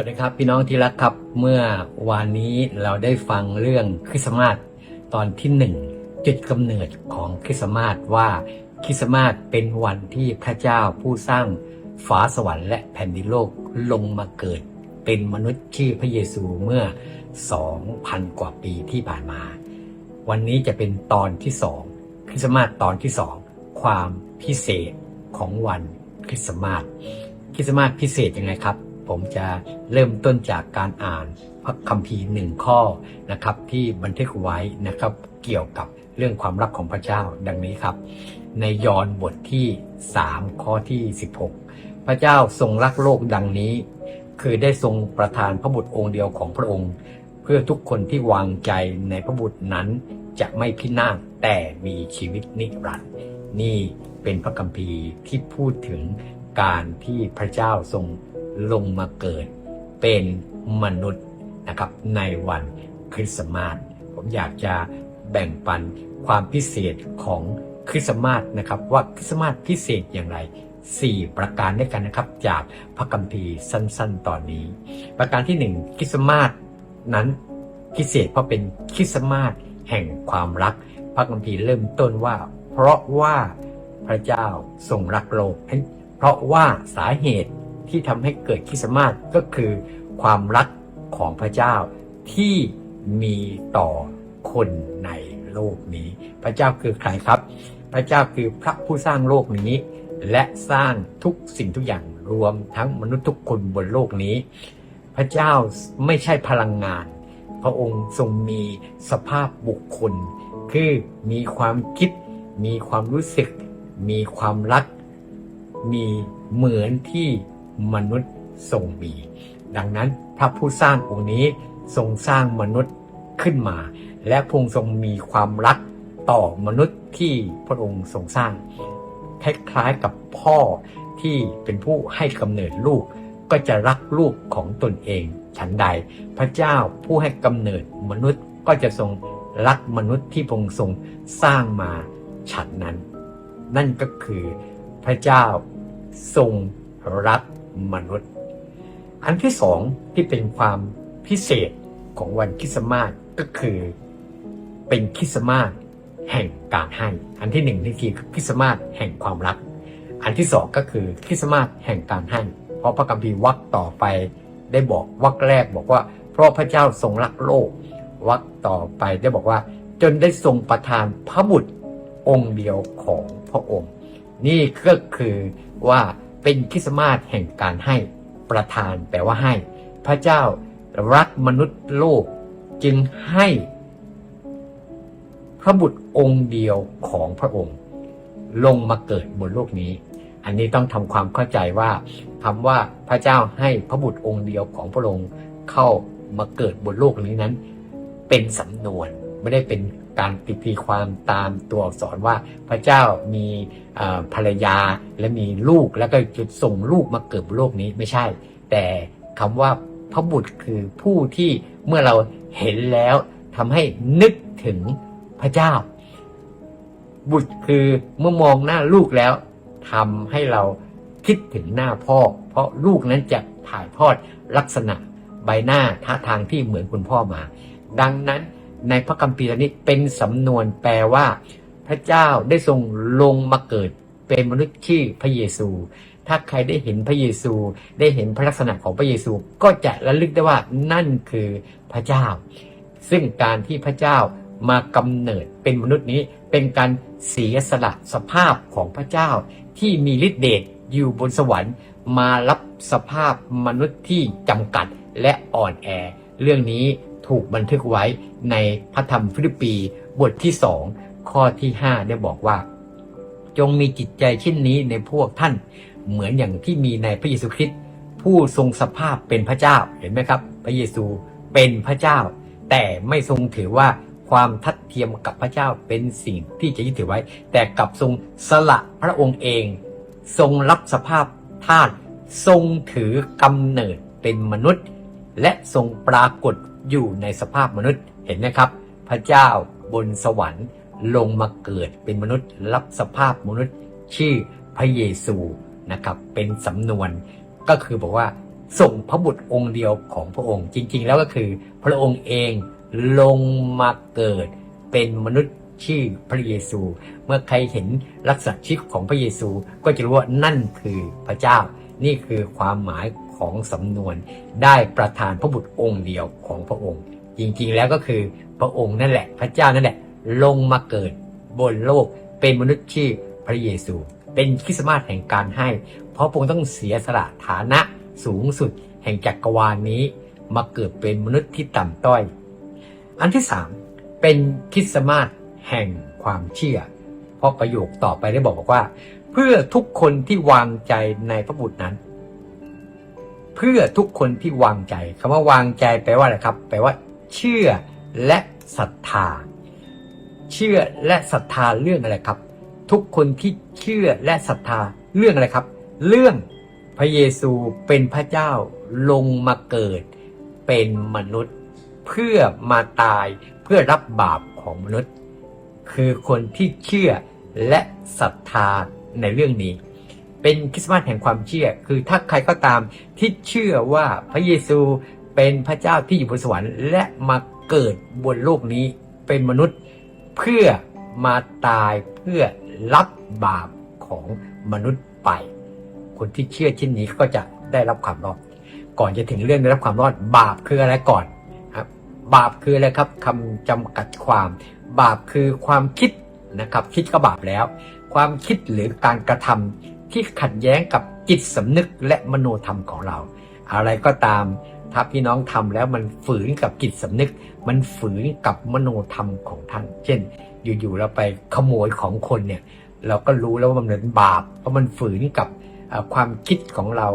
วัสดีครับพี่น้องที่รักครับเมื่อวานนี้เราได้ฟังเรื่องคริสต์มาสตอนที่หนึ่งจุดกำเนิดของคริสต์มาสว่าคริสต์มาสเป็นวันที่พระเจ้าผู้สร้างฟ้าสวรรค์และแผ่นดินโลกลงมาเกิด เป็นมนุษย์ชื่อพระเยซูเมื่อ 2,000 กว่าปีที่ผ่านมา วันนี้จะเป็นตอนที่สองคริสต์มาสตอนที่สองความพิเศษของวันคริสต์มาสคริสต์มาสพิเศษยังไงครับ ผมจะเริ่มต้นจากการอ่านพระคัมภีร์หนึ่งข้อนะครับ ที่บันทึกไว้นะครับเกี่ยวกับเรื่องความรักของพระเจ้าดังนี้ครับ ในยอห์นบทที่ 3 ข้อที่ 16 พระเจ้าทรงรักโลกดังนี้ คือได้ทรงประทานพระบุตรองค์เดียวของพระองค์ เพื่อทุกคนที่วางใจในพระบุตรนั้นจะไม่พินาศแต่มีชีวิตนิรันดร์นี่เป็นพระคัมภีร์ที่พูดถึงการที่พระเจ้าทรง ลงมาเกิด เป็นมนุษย์นะครับในวันคริสต์มาสผมอยากจะแบ่งปันความพิเศษของคริสต์มาสนะครับว่าคริสต์มาสพิเศษอย่างไร 4 ประการด้วยกันนะครับ จากพระคัมภีร์สั้นๆ ตอนนี้ ประการที่ 1คริสต์มาสนั้นพิเศษเพราะเป็นคริสต์มาสแห่งความรัก พระคัมภีร์เริ่มต้นว่า เพราะว่าพระเจ้าทรงรักโลกเพราะว่าสาเหตุ ที่ทำให้เกิดคริสต์มาสก็คือความรักของพระเจ้าที่มีต่อคนในโลกนี้ พระเจ้าคือใครครับ พระเจ้าคือพระผู้สร้างโลกนี้ และสร้างทุกสิ่งทุกอย่างรวมทั้งมนุษย์ทุกคนบนโลกนี้ พระเจ้าไม่ใช่พลังงาน พระองค์ทรงมีสภาพบุคคล คือมีความคิด มีความรู้สึก มีความรัก มีเหมือนที่ มนุษย์ทรงมี ดังนั้นพระผู้สร้างองค์นี้ทรงสร้างมนุษย์ขึ้นมา และพระองค์ทรงมีความรักต่อมนุษย์ที่พระองค์ทรงสร้างคล้ายๆกับพ่อที่เป็นผู้ให้กำเนิดลูกก็จะรักลูกของตนเอง ฉันใด พระเจ้าผู้ให้กำเนิดมนุษย์ก็จะทรงรักมนุษย์ที่พระองค์ทรงสร้างมาฉันนั้น นั่นก็คือพระเจ้าทรงรัก มนุษย์ อันที่สองที่เป็นความพิเศษของวันคริสต์มาสก็คือ เป็นคริสต์มาสแห่งการให้ อันที่หนึ่งนี่คือคริสต์มาสแห่งความรัก อันที่สองก็คือคริสต์มาสแห่งการให้ เพราะพระคัมภีร์วรรคต่อไปได้บอกวรรคแรกบอกว่า เพราะพระเจ้าทรงรักโลกวรรคต่อไปได้บอกว่า จนได้ทรงประทานพระบุตรองค์เดียวของพระองค์ นี่ก็คือว่า เป็นคริสต์มาสแห่งการให้ประทานแปลว่าให้ พระเจ้ารักมนุษย์โลกจึงให้พระบุตรองค์เดียวของพระองค์ ลงมาเกิดบนโลกนี้ อันนี้ต้องทำความเข้าใจว่าคำว่าพระเจ้าให้พระบุตรองค์เดียวของพระองค์เข้ามาเกิดบนโลกนี้นั้น เป็นสำนวนไม่ได้เป็น การตีความตามตัวอักษรว่าพระเจ้ามีภรรยาและมีลูกแล้วก็จุดส่งลูกมาเกิดโลกนี้ไม่ใช่ แต่คำว่าพระบุตรคือผู้ที่เมื่อเราเห็นแล้วทำให้นึกถึงพระเจ้า บุตรคือเมื่อมองหน้าลูกแล้วทำให้เราคิดถึงหน้าพ่อ เพราะลูกนั้นจะถ่ายทอดลักษณะใบหน้าท่าทางที่เหมือนคุณพ่อมา ดังนั้น ในพระคัมภีร์นี้เป็นสำนวนแปลว่า พระเจ้าได้ทรงลงมาเกิดเป็นมนุษย์ชื่อพระเยซู ถ้าใครได้เห็นพระเยซู ได้เห็นพระลักษณะของพระเยซู ก็จะระลึกได้ว่านั่นคือพระเจ้า ซึ่งการที่พระเจ้ามากำเนิดเป็นมนุษย์นี้เป็นการเสียสละสภาพของพระเจ้า ที่มีฤทธิเดชอยู่บนสวรรค์มารับสภาพมนุษย์ที่จำกัดและอ่อนแอ เรื่องนี้ ถูกบันทึกไว้ในพระธรรมฟิลิปปีบทที่สองข้อที่5ได้บอกว่า จงมีจิตใจเช่นนี้ในพวกท่านเหมือนอย่างที่มีในพระเยซูคริสต์ผู้ทรงสภาพเป็นพระเจ้าเห็นไหมครับ พระเยซูเป็นพระเจ้า แต่ไม่ทรงถือว่าความทัดเทียมกับพระเจ้าเป็นสิ่งที่จะยึดถือไว้ แต่กลับทรงสละพระองค์เอง ทรงรับสภาพทาสทรงถือกำเนิดเป็นมนุษย์ และทรงปรากฏอยู่ในสภาพมนุษย์เห็นไหมครับ พระเจ้าบนสวรรค์ลงมาเกิดเป็นมนุษย์รับสภาพมนุษย์ชื่อพระเยซูนะครับ เป็นสำนวนก็คือบอกว่าส่งพระบุตรองค์เดียวของพระองค์ จริง ๆ แล้วก็คือพระองค์เองลงมาเกิดเป็นมนุษย์ชื่อพระเยซู เมื่อใครเห็นลักษณะชีวิตของพระเยซูก็จะรู้ว่านั่นคือพระเจ้า นี่คือความหมาย ของสำนวน ได้ประทานพระบุตรองค์เดียวของพระองค์ จริงๆแล้วก็คือพระองค์นั่นแหละ พระเจ้านั่นแหละ ลงมาเกิดบนโลกเป็นมนุษย์ชื่อพระเยซู เป็นคริสต์มาสแห่งการให้ เพราะพระองค์ต้องเสียสละฐานะสูงสุด แห่งจักรวาลนี้ มาเกิดเป็นมนุษย์ที่ต่ำต้อย อันที่สามเป็นคริสต์มาสแห่งความเชื่อ เพราะประโยคต่อไปได้บอกบอกว่า เพื่อทุกคนที่วางใจในพระบุตรนั้น เพื่อทุกคนที่วางใจคำว่าวางใจแปลว่าอะไรครับ แปลว่า เชื่อและศรัทธา เชื่อและศรัทธาเรื่องอะไรครับ ทุกคนที่เชื่อและศรัทธาเรื่องอะไรครับ เรื่องพระเยซูเป็นพระเจ้าลงมาเกิด เป็นมนุษย์ เพื่อมาตายเพื่อรับบาปของมนุษย์ คือคนที่เชื่อและศรัทธาในเรื่องนี้ เป็นคริสต์มาสแห่งความเชื่อ คือถ้าใครก็ตามที่เชื่อว่าพระเยซูเป็นพระเจ้าที่อยู่บนสวรรค์ และมาเกิดบนโลกนี้เป็นมนุษย์เพื่อมาตายเพื่อรับบาปของมนุษย์ไป คนที่เชื่อเช่นนี้ก็จะได้รับความรอด ก่อนจะถึงเรื่องได้รับความรอด บาปคืออะไรก่อนครับบาปคืออะไรครับคำจำกัดความ บาปคือความคิดนะครับ คิดก็บาปแล้ว ความคิดหรือการกระทำ ที่ขัดแย้งกับจิตสำนึกและมโนธรรมของเรา อะไรก็ตามถ้าพี่น้องทำแล้วมันฝืนกับจิตสำนึก มันฝืนกับมโนธรรมของท่าน เช่น อยู่ๆเราไปขโมยของคนเนี่ยเราก็รู้แล้วว่ามันเป็นบาป เพราะมันฝืนกับความคิดของเรา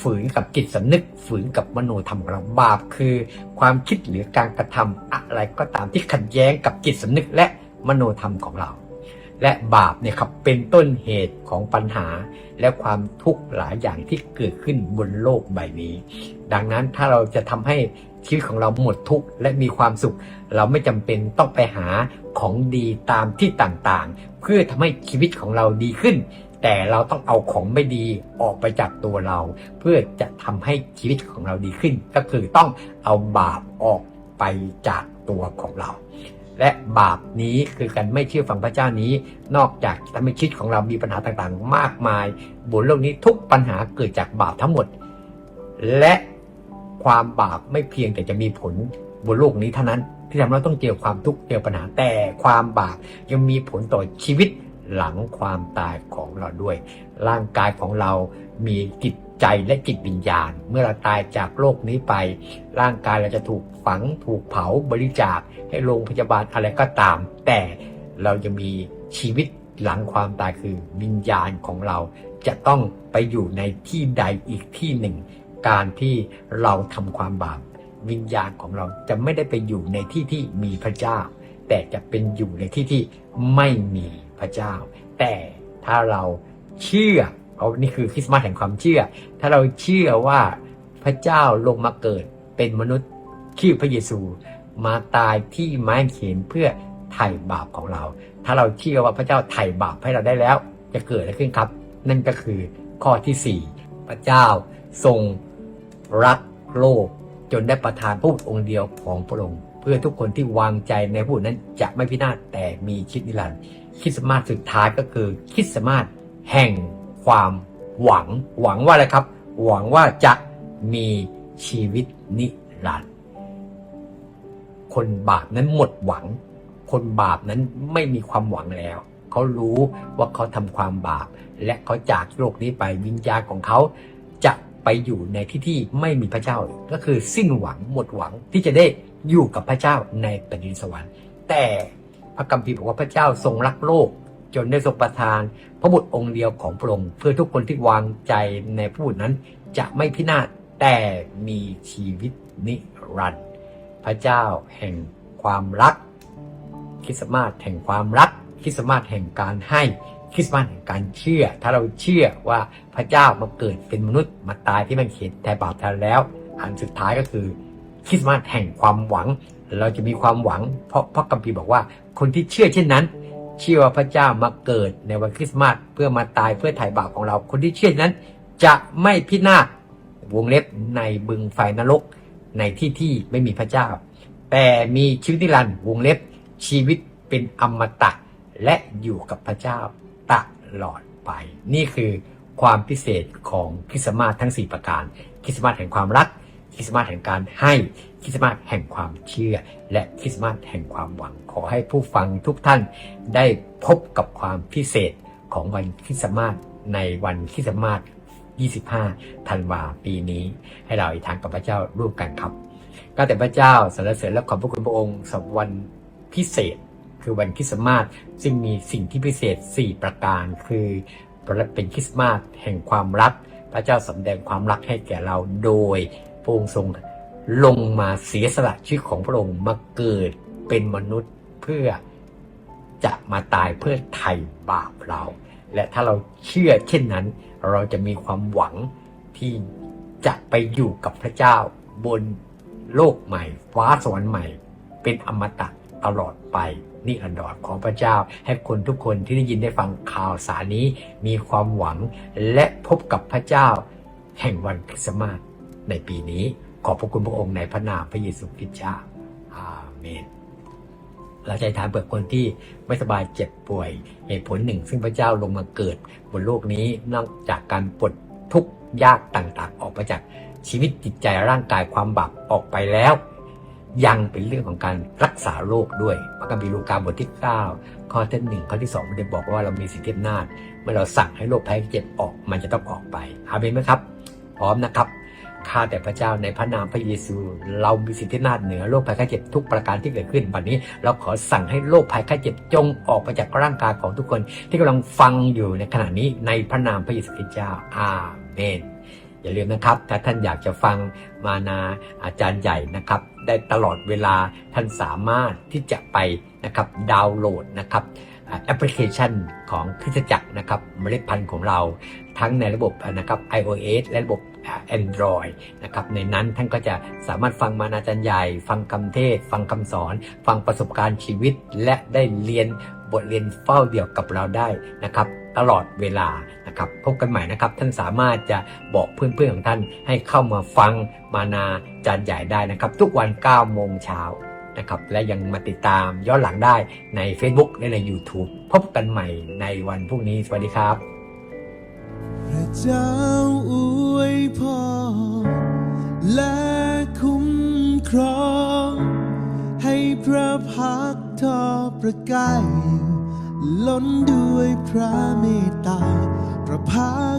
ฝืนกับจิตสำนึก ฝืนกับมโนธรรมของเราบาปคือ ความคิดหรือการกระทำอะไรก็ตามที่ขัดแย้งกับจิตสำนึกและมโนธรรมของเรา และบาปเนี่ยครับเป็นต้นเหตุของปัญหา และความทุกข์หลายอย่างที่เกิดขึ้นบนโลกใบนี้ ดังนั้นถ้าเราจะทำให้ชีวิตของเราหมดทุกข์และมีความสุข เราไม่จำเป็นต้องไปหาของดีตามที่ต่างๆ เพื่อทำให้ชีวิตของเราดีขึ้น แต่เราต้องเอาของไม่ดีออกไปจากตัวเรา เพื่อจะทำให้ชีวิตของเราดีขึ้น ก็คือต้องเอาบาปออกไปจากตัวของเรา และบาปนี้คือการไม่เชื่อฟังพระเจ้านี้ นอกจากทำให้ชีวิตของเรามีปัญหาต่างๆ มากมาย บนโลกนี้ทุกปัญหาเกิดจากบาปทั้งหมด และความบาปไม่เพียงแต่จะมีผลบนโลกนี้เท่านั้น ที่ทำให้เราต้องเจอความทุกข์เจอปัญหาแต่ความบาปยังมีผลต่อชีวิตหลังความตายของเราด้วย ร่างกายของเรามีจิต ใจและจิตวิญญาณ เมื่อเราตายจากโลกนี้ไป ร่างกายเราจะถูกฝังถูกเผาบริจาคให้โรงพยาบาลอะไรก็ตาม แต่เราจะมีชีวิตหลังความตายคือวิญญาณของเราจะต้องไปอยู่ในที่ใดอีกที่หนึ่ง การที่เราทำความบาปวิญญาณของเราจะไม่ได้ไปอยู่ในที่ที่มีพระเจ้า แต่จะเป็นอยู่ในที่ที่ไม่มีพระเจ้า แต่ถ้าเราเชื่อ เอานี่คือคริสต์มาสแห่งความเชื่อ ถ้าเราเชื่อว่าพระเจ้าลงมาเกิดเป็นมนุษย์ชื่อพระเยซูมาตายที่ไม้เขียนเพื่อไถ่บาปของเรา ถ้าเราเชื่อว่าพระเจ้าไถ่บาปให้เราได้แล้ว จะเกิดอะไรขึ้นครับ นั่นก็คือข้อที่ 4 พระเจ้าทรงรักโลกจนได้ประทานพระบุตรองค์เดียวของพระองค์เพื่อทุกคนที่วางใจในผู้นั้นจะไม่พินาศแต่มีชีวิตนิรันดร์คริสต์มาสสุดท้ายก็คือคริสต์มาสแห่ง ความหวัง หวังว่าอะไรครับ หวังว่าจะมีชีวิตนิรันดร์คนบาปนั้นหมดหวัง คนบาปนั้นไม่มีความหวังแล้ว เขารู้ว่าเขาทำความบาป และเขาจากโลกนี้ไปวิญญาณของเขาจะไปอยู่ในที่ที่ไม่มีพระเจ้า ก็คือสิ้นหวังหมดหวังที่จะได้อยู่กับพระเจ้าในแผ่นดินสวรรค์ แต่พระคัมภีบอกว่าพระเจ้าทรงรักโลก จนได้ทรงประทาน พระบุตรองค์เดียวของพระองค์เพื่อทุกคนที่วางใจในพระบุตรนั้น จะไม่พินาศแต่มีชีวิตนิรันดร์พระเจ้าแห่งความรักคริสต์มาสแห่งความรักคริสต์มาสแห่งการให้คริสต์มาสแห่งการเชื่อ ถ้าเราเชื่อว่าพระเจ้ามาเกิดเป็นมนุษย์มาตายที่มันเขียนแทนบาปแทนแล้ว อันสุดท้ายก็คือคริสต์มาสแห่งความหวัง เราจะมีความหวัง เพราะพระคัมภีร์บอกว่า คนที่เชื่อเช่นนั้น เชื่อว่าพระเจ้ามาเกิดในวันคริสต์มาสเพื่อมาตายเพื่อไถ่บาปของเรา คนที่เชื่อนั้น จะไม่พินาศวงเล็บในบึงไฟนรกในที่ที่ไม่มีพระเจ้า แต่มีชีวิตนิรันดร์วงเล็บชีวิตเป็นอมตะและอยู่กับพระเจ้าตลอดไป นี่คือความพิเศษของคริสต์มาสทั้ง 4 ประการ คริสต์มาสแห่งความรัก คริสต์มาสแห่งการให้คริสต์มาสแห่งความเชื่อ และคริสต์มาสแห่งความหวังขอให้ผู้ฟังทุกท่านได้พบกับความพิเศษของวันคริสต์มาสในวันคริสต์มาส25 ธันวาปีนี้ ให้เราอธิษฐานกับพระเจ้าร่วมกันครับก็แต่พระเจ้าสรรเสริญและขอบพระคุณพระองค์สำหรับวันพิเศษคือวันคริสต์มาสซึ่งมีสิ่งที่พิเศษ 4 ประการ คือเป็นคริสต์มาสแห่งความรัก พระเจ้าสำแดงความรักให้แก่เราโดย พระองค์ทรงลงมาเสียสละชีวิตของพระองค์มาเกิดเป็นมนุษย์เพื่อจะมาตายเพื่อไถ่บาปเรา และถ้าเราเชื่อเช่นนั้น เราจะมีความหวังที่จะไปอยู่กับพระเจ้าบนโลกใหม่ ฟ้าสวรรค์ใหม่ เป็นอมตะตลอดไปนิรันดรของพระเจ้า ให้คนทุกคนที่ได้ยินได้ฟังข่าวสารนี้ มีความหวังและพบกับพระเจ้า แห่งวันคริสต์มาส ในปีนี้ ขอบพระคุณพระองค์ในพระนามพระเยซูคริสต์เจ้าอาเมนเราจะถามเปิดคนที่ไม่สบายเจ็บป่วยเหตุผลหนึ่ง ซึ่งพระเจ้าลงมาเกิดบนโลกนี้นอกจากการปลดทุกข์ยากต่างๆ ออกไปจากชีวิตจิตใจร่างกายความบาปออกไปแล้ว ยังเป็นเรื่องของการรักษาโรคด้วยพระคัมภีร์ลูกาบทที่ 9 ข้อที่หนึ่งข้อที่สองมันได้บอกว่าเรามีสิทธิอำนาจ เมื่อเราสั่งให้โรคภัยเจ็บออกมันจะต้องออกไปอาเมนไหมครับ พร้อมนะครับ ข้าแต่พระเจ้าในพระนามพระเยซู เรามีสิทธิอำนาจเหนือโรคภัยไข้เจ็บทุกประการที่เกิดขึ้นวันนี้ เราขอสั่งให้โรคภัยไข้เจ็บจงออกไปจากร่างกายของทุกคนที่กำลังฟังอยู่ในขณะนี้ในพระนามพระเยซูคริสต์เจ้าอาเมนอย่าลืมนะครับ ถ้าท่านอยากจะฟังมานาอาจารย์ใหญ่นะครับ ได้ตลอดเวลาท่านสามารถที่จะไปนะครับดาวน์โหลดนะครับแอปพลิเคชันของคริสตจักรนะครับเมล็ดพันธุ์ของเราทั้งในระบบนะครับ iOS และระบบ Android นะครับในนั้นท่านก็จะสามารถฟังมานาจารย์ใหญ่ ฟังคำเทศ ฟังคำสอน ฟังประสบการณ์ชีวิต และได้เรียนบทเรียนเฝ้าเดี่ยวกับเราได้นะครับตลอดเวลานะครับพบกันใหม่นะครับท่านสามารถจะบอกเพื่อนๆของท่านให้เข้ามาฟังมานาจารย์ใหญ่ได้นะครับ ทุกวัน9โมงเช้านะครับและยังมาติดตามย้อนหลังได้ใน Facebook และใน YouTube พบกันใหม่ในวันพรุ่งนี้ สวัสดีครับ เจ้าอวยพรและคุ้มครอง ให้พระพักทอประกายล้นด้วยพระเมตตา พระพัก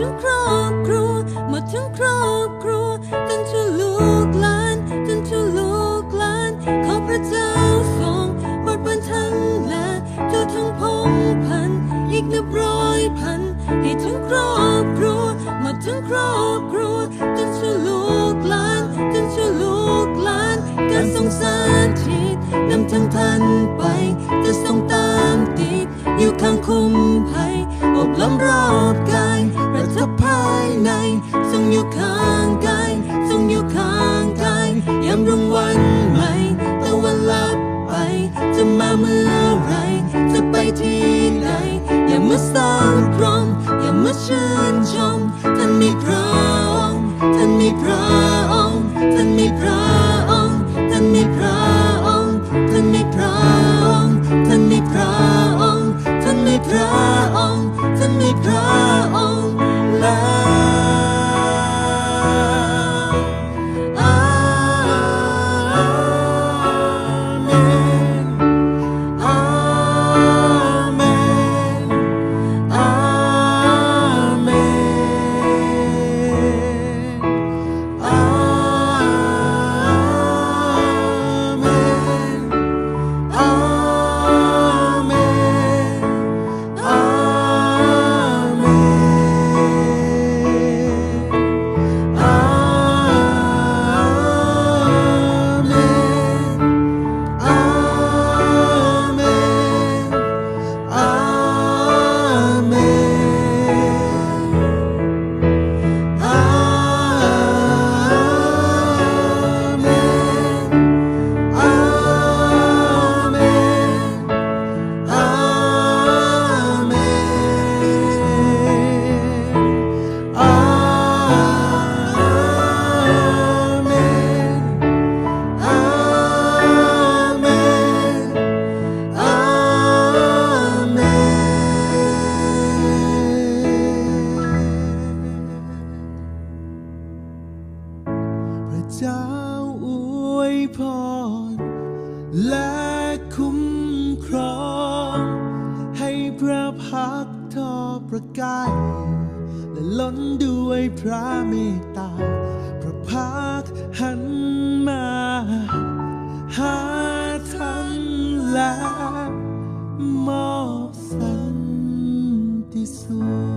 ทั้งครอบครัวหมดทั้งครอบครัวจนชั่วลูกหลานจนชั่วลูกหลานขอพระเจ้าทรงโปรดบันทันและทั่วทั้งพงพันอีกนับร้อยพันให้ทั้งครอบครัวหมดทั้งครอบครัวจนชั่วลูกหลานจนชั่วลูกหลานการทรงสถิตนำทั้งท่านไปจะทรงตามติดอยู่ข้างคุ้มภัยอบล้อมรอบกา ยประทับภายในทรงอยู่ข้างกายทรงอยู่ข้างกายยามรุ่งวันใหม่ตะวันลับไป จะมาเมื่อไร จะไปที่ไหนอย่ามาเศร้าตรมมาชื่นชมท่านมีพระองค์ท่านมีพระองค์ท่านมีพระองค์ท่านมีพระ และล้นด้วยพระเมตตา พระพักหันมา หาท่านและมอบสันติสุข